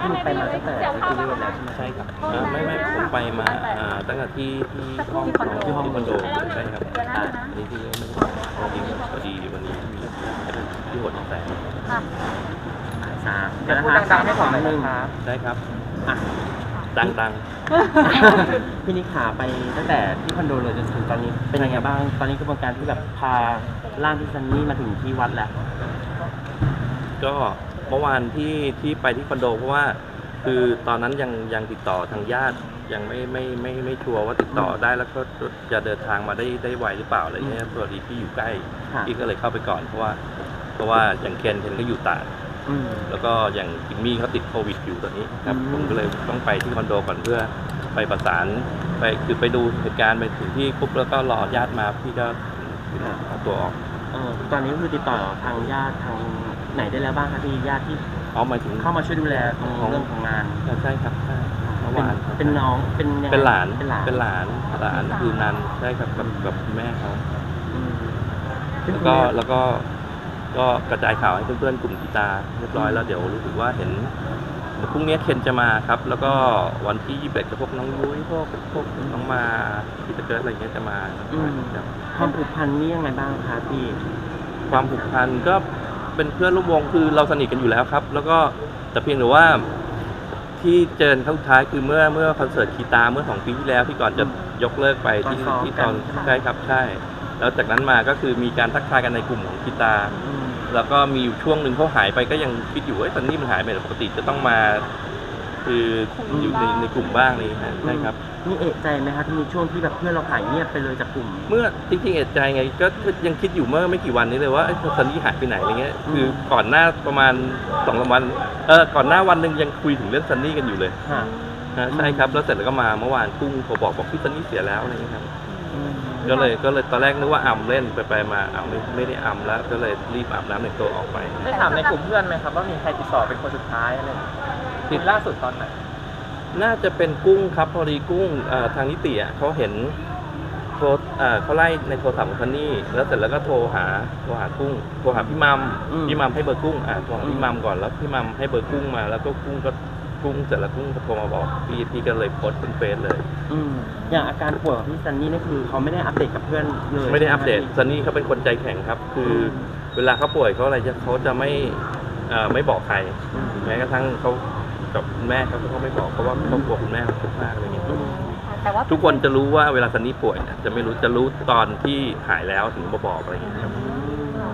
ที่ไปมาตั้งแต่ที่นี่แล้วใช่ไหมใช่ครับอ่าไม่ไม่ผมไปมาอ่าตั้งแต่ที่ที่ห้องของที่ห้องคอนโดใช่ครับอ่าอันนี้ที่ไม่ได้พอดีพอดีวันนี้มีที่หดแสงสามเดี๋ยวนะคะดังให้ของหนึ่งได้ครับอะดังดังพี่นิขาไปตั้งแต่ที่คอนโดเลยจนถึงตอนนี้เป็นยังไงบ้าง ตอนนี้กระบวนการที่แบบพาร่างพี่ซันนี่มาถึงที่วัดแล้ว ก็ มื่อวานที่ที่ไปที่คอนโดเพราะว่า คือตอนนั้นยังยังติดต่อทางญาติยังไม่ไม่ไม่ไม่ไม่ชัวร์ว่าติดต่อได้แล้วก็จะเดินทางมาได้ได้ไวหรือเปล่าอะไรเงี้ยพอดีพี่อยู่ใกล้ค่ะพี่ก็เลยเข้าไปก่อนเพราะว่า เพราะว่าอย่างเคนเคนก็อยู่ตราดอืมแล้วก็อย่างจิมมี่เขาติดโควิดอยู่ตอนนี้ครับอืมผมก็เลยต้องไปที่คอนโดก่อนเพื่อไปประสานไปคือไปดูเหตุการณ์ไปถึงที่ปุ๊บแล้วก็รอญาติมาพี่ก็เอาตัวออกเออตอนนี้คือติดต่อทางญาติทาง ไหนได้แล้วบ้างคะพี่ญาติที่เอาหมายถึง เข้ามาช่วยดูแลตรงเรื่องของงานใช่ครับใช่เมื่อเป็นวานครับเป็นน้องเป็นยังไงเป็นหลานเป็นหลานเป็นหลานหลานคือนันใช่ครับกับกับคุณแม่เขาอืมแล้วก็แล้วก็ก็กระจายข่าวให้เพื่อนๆกลุ่มกีตาร์เรียบร้อยแล้วเดี๋ยวรู้สึกว่าเห็นพรุ่งนี้เคนจะมาครับ แล้วก็วันที่ยี่สิบเอ็ดกับพวกน้องยุ้ยพวกพวกน้องมาพี่ตะเกิดอะไรเงี้ยจะมาอืม ครับ ความผูกพันนี่ยังไงบ้างคะพี่ ความผูกพันก็ เป็นเพื่อนร่วมวงคือเราสนิทกันอยู่แล้วครับ แล้วก็แต่เพียงแต่ว่าที่เจอครั้งสุดท้ายคือเมื่อเมื่อคอนเสิร์ตคีตาเมื่อสองปีที่แล้วที่ก่อนจะยกเลิกไปที่ตอนซ้อมที่ตอนกัน ใช่ครับใช่ แล้วจากนั้นมาก็คือมีการทักทายกันในกลุ่มของกีตาร์อืมแล้วก็มีอยู่ช่วงหนึ่งเขาหายไปก็ยังคิดอยู่ว่าตอนนี้มันหายไปไหนปกติจะต้องมา คืออยู่ในในกลุ่มบ้างนี่ฮะใช่ครับ นี่เอะใจไหมคะที่มีช่วงที่แบบเพื่อนเราหายเงียบไปเลยจากกลุ่ม เมื่อจริงๆเอ็ดใจไงก็ก็ยังคิดอยู่เมื่อไม่กี่วันนี้เลยว่าไอ้ซันนี่หายไปไหนอะไรเงี้ยอืม คือก่อนหน้าประมาณสองสามวันเออก่อนหน้าวันหนึ่งยังคุยถึงเรื่องซันนี่กันอยู่เลยค่ะนะใช่ครับแล้วเสร็จแล้วก็มาเมื่อวานกุ้งโทรบอกบอกพี่ซันนี่เสียแล้วอะไรเงี้ยครับอืมก็เลยก็เลยตอนแรกนึกว่าอ่ำเล่นไปไปมาอ่ำไม่ไม่ได้อ่ำแล้วก็เลยรีบอาบน้ำในตัวออกไป ได้ถามในกลุ่มเพื่อนไหมครับว่ามีใครติดต่อเป็นคนสุดท้ายอะไรอย่างเงี้ย ติดล่าสุดตอนไหนน่าจะเป็นกุ้งครับพอดีกุ้งเอ่อทางนิติอะเขาเห็นโทรเอ่อเขาไล่ในโทรศัพท์ของซันนี่แล้วเสร็จแล้วก็โทรหาโทรหากุ้งโทรหาพี่มัมอืมพี่มัมให้เบอร์กุ้งอ่าโทรหาอืมพี่มัมก่อนแล้วพี่มัมให้เบอร์กุ้งมา แล้วก็กุ้งก็กุ้งเสร็จแล้วกุ้งก็โทรมาบอกพี่พี่ก็เลยโพสต์เป็นเฟซเลยอืมอย่างอาการป่วยของพี่ซันนี่นี่คือเขาไม่ได้อัปเดตกับเพื่อนเลยไม่ได้อัปเดตใช่หมซันนี่เขาเป็นคนใจแข็งครับ คือเวลาเขาป่วยเขาอะไรจะเขาจะไม่เอ่อไม่บอกใครอืมแม้กระทั่งเขา กับคุณแม่เขาเขาไม่บอกเพราะว่าเขากลัวคุณแม่เขาทุกข์มากอะไรเงี้ยอืมแต่ว่าทุกคนจะรู้ว่าเวลาซันนี่ป่วยเนี่ยจะไม่รู้จะรู้ตอนที่หายแล้วถึงมาบอกอะไรอย่างเงี้ยครับ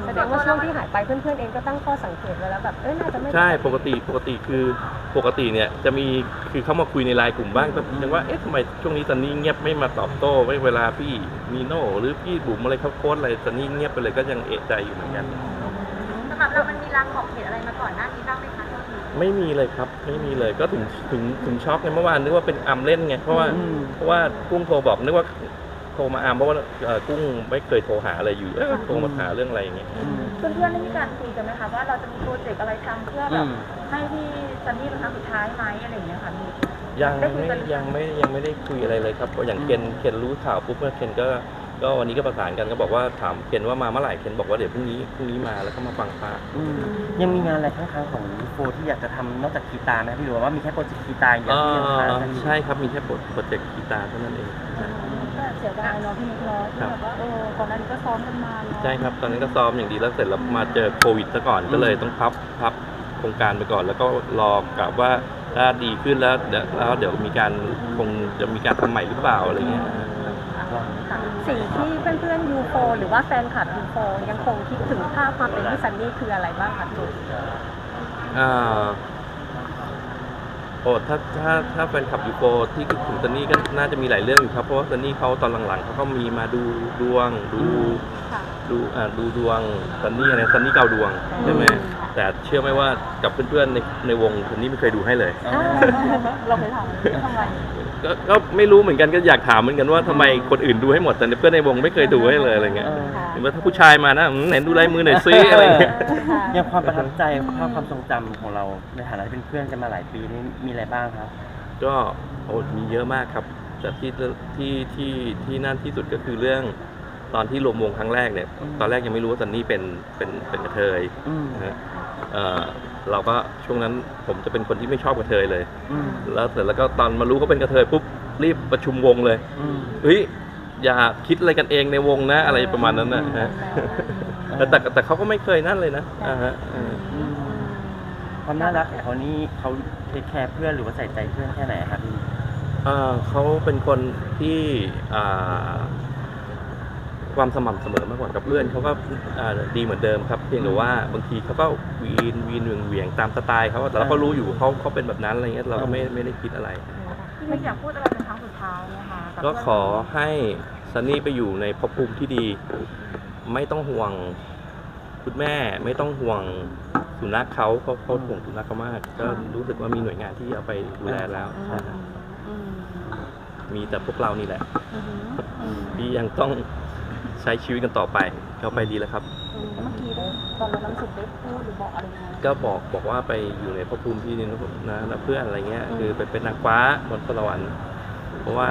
แสดงว่าช่วงที่หายไปเพื่อนๆเองก็ตั้งข้อสังเกตไว้แล้วแบบเอ้ยน่าจะไม่ใช่ปกติปกติคือปกติเนี่ยจะมีคือเขามาคุยในไลน์กลุ่มบ้างก็ยังว่าเอ๊ะทำไมช่วงนี้ซันนี่เงียบไม่มาตอบโต้ไม่เวลาพี่มีโน่หรือพี่บุ๋มอะไรเขาโพสต์อะไรซันนี่เงียบไปเลยก็ยังเอะใจอยู่เหมือนกันสำหรับเรามันมีรางบอกเหตุอะไรมาก่อนหน้านี้บ้างไหมคะที่ ไม่มีเลยครับ ไม่มีเลยก็ถึงถึงถึงช็อกไงเมื่อวานนึกว่าเป็นอัมเล่นไงเพราะว่าอืม เพราะว่ากุ้งโทรบอกนึกว่าโทรมาอัมเพราะว่าเอ่อกุ้งไม่เคยโทรหาอะไรอยู่เอ๊ะโทรมาหาเรื่องอะไรอย่างเงี้ยอืมเพื่อนๆได้มีการคุยกันไหมคะว่าเราจะมีโปรเจกต์อะไรทำเพื่อแบอืบมให้พี่ซันนี่เป็นครั้งสุดท้ายไหมอะไรอย่างเงี้ยค่ะมียังได้คุยไม่กันหรือยัยังงไม่ยังไม่ได้คุยอะไรเลยครับเพราะอย่างเคนเคนรู้ข่าวปุ๊บเมื่อเคนก็ ก็วันนี้ก็ประสานกันก็บอกว่าถามเคนว่ามาเมื่อไหร่เคนบอกว่าเดี๋ยวพรุ่งนี้พรุ่งนี้มาแล้วก็มาฟังพระอืมยังมีงานอะไรข้างๆของโฟที่อยากจะทำนอกจากกีตาร์ไหมพี่หรือว่ามีแค่โปรเจกต์กีตาร์อย่างเดียวที่ยังค้างกันอยู่ ใช่ครับมีแค่โปรเจกต์กีตาร์เท่านั้นเองนะก็เสียดายเนาะพี่นิกเนาะที่แบบว่าเออก่อนหน้านี้ก็ซ้อมกันมาเนาะใช่ครับตอนนั้นก็ซ้อมอย่างดีแล้วเสร็จแล้วมาเจอโควิดซะก่อนก็เลยต้องพับพับโครงการไปก่อน แล้วก็รอกะว่าถ้าดีขึ้นแล้วเดี๋ยวแล้วเดี๋ยวมีการคงจะมีการทำใหม่หรือเปล่าอะไรเงี้ย สิ่งที่เพื่อนๆยูโฟหรือว่าแฟนคลับยูโฟยังคงคิดถึงภาพความเป็นพี่ซันนี่คืออะไรบ้างคะจุ๊อ่าโอ้ถ้าถ้าถ้าแฟนคลับยูโกที่คิดถึงซันนี่ก็น่าจะมีหลายเรื่องอยู่ครับ เพราะว่าซันนี่เขาตอนหลังๆเขาก็มีมาดูดวง ดูค่ะดูอ่าดูดวงซันนี่อะไรซันนี่เกาดวงใช่ไหมแต่เชื่อไหมว่ากับเพื่อนๆในในวงซันนี่ไม่เคยดูให้เลย อ่าเราเคยถามทำไมก็ก็ไม่รู้เหมือนกันก็อยากถามเหมือนกันว่าทำไมคนอื่นดูให้หมดแต่เพื่อนในวงไม่เคยดูให้เลยอะไรเงี้ยเออค่ะหรือว่าถ้าผู้ชายมานะอืมไหนดูลายมือหน่อยซิอะไรเงี้ย ค่ะอย่างความประทับใจภาพความทรงจำของเราในฐานะที่เป็นเพื่อนกันมาหลายปีนี่มีอะไรบ้างครับ ก็โอ้มีเยอะมากครับแต่ที่ที่ที่ที่นั่นที่สุดก็คือเรื่องตอนที่รวมวงครั้งแรกเนี่ย อืม ตอนแรกยังไม่รู้ว่าซันนี่เป็นเป็นเป็นกระเทยอืมนะฮะ เอ่อเราก็ช่วงนั้นผมจะเป็นคนที่ไม่ชอบกระเทยเลยอืมแล้วเสร็จแล้วก็ตอนมารู้เขาเป็นกระเทยปุ๊บรีบประชุมวงเลยอืมเฮ้ยอย่าคิดอะไรกันเองในวงนะ อะไรประมาณนั้นนะฮะแต่แต่แต่เขาก็ไม่เคยนั่นเลยนะอ่าฮะเอออืมความน่ารักของเขานี่เขาเทคแคร์เพื่อนหรือว่าใส่ใจเพื่อนแค่ไหนครับพี่เอ่อเขาเป็นคนที่อ่า ความสม่ำเสมอมากกว่ากับเพื่อนเขาก็อ่าดีเหมือนเดิมครับ เพียงแต่ว่าบางทีเขาก็วีนวีนเหวียงเหวียงตามสไตล์เขาแต่เราก็รู้อยู่เขาเขาเป็นแบบนั้นอะไรเงี้ยเราก็ไม่ไม่ได้คิดอะไร พี่มิกอยากพูดอะไรเป็นครั้งสุดท้ายนะคะบก็ขอให้ซันนี่ไปอยู่ในภพภูมิที่ดี ไม่ต้องห่วงคุณแม่ไม่ต้องห่วงสุนัขเขาเขาเขาห่วงสุนัขเขามาก ก็รู้สึกว่ามีหน่วยงานที่เอาไปดูแลแล้วใช่ครับมีแต่พวกเรานี่แหละที่ยังต้อง ใช้ชีวิตกันต่อไปก็ไปดีแล้วครับเมื่อกี้ได้ตอนเราน้ำสุดได้พูดหรือบอกอะไรไหมก็บอกบอกว่าไปอยู่ในภพภูมิที่ดีนะนะนะเพื่อนอะไรเงี้ยอืม คือไปเป็นนางฟ้าบนสวรรค์เพราะว่า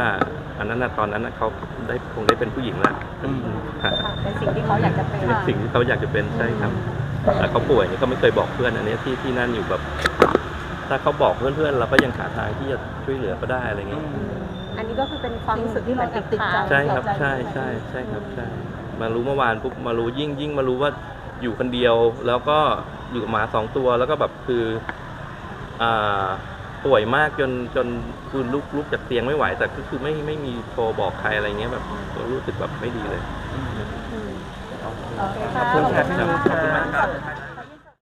อันนั้นนะตอนนั้นนะเขาได้คงได้เป็นผู้หญิงละอืมฮะค่ะเป็นสิ่งที่เขาอยากจะเป็นเป็นสิ่งที่เขาอยากจะเป็นใช่ครับ แต่เขาป่วยเนี่ยเขาไม่เคยบอกเพื่อนอันเนี้ยที่ที่นั่นอยู่แบบ ถ้าเขาบอกเพื่อนๆเราก็ยังหาทางที่จะช่วยเหลือก็ได้อะไรเงี้ยอั นนี้ก็คือเป็นความรู้สึกที่เราติดติดใจใช่ครับใช่ใช่ใช่ครับใช่มารู้เมื่อวานปุ๊บมารู้ยิ่งยิ่งมารู้ว่าอยู่คนเดียว แล้วก็อยู่กับหมาสองตัวแล้วก็แบบคืออ่าป่วยมากจนจนคือลุกลุกจากเตียงไม่ไหว แต่ก็คือไม่ไม่มีโทรบอกใครอะไรเงี้ยแบบรู้สึกแบบไม่ดีเลยอืมโอเคโอเคขอบคุณครับพี่ขอบคุณมากครับค่ะ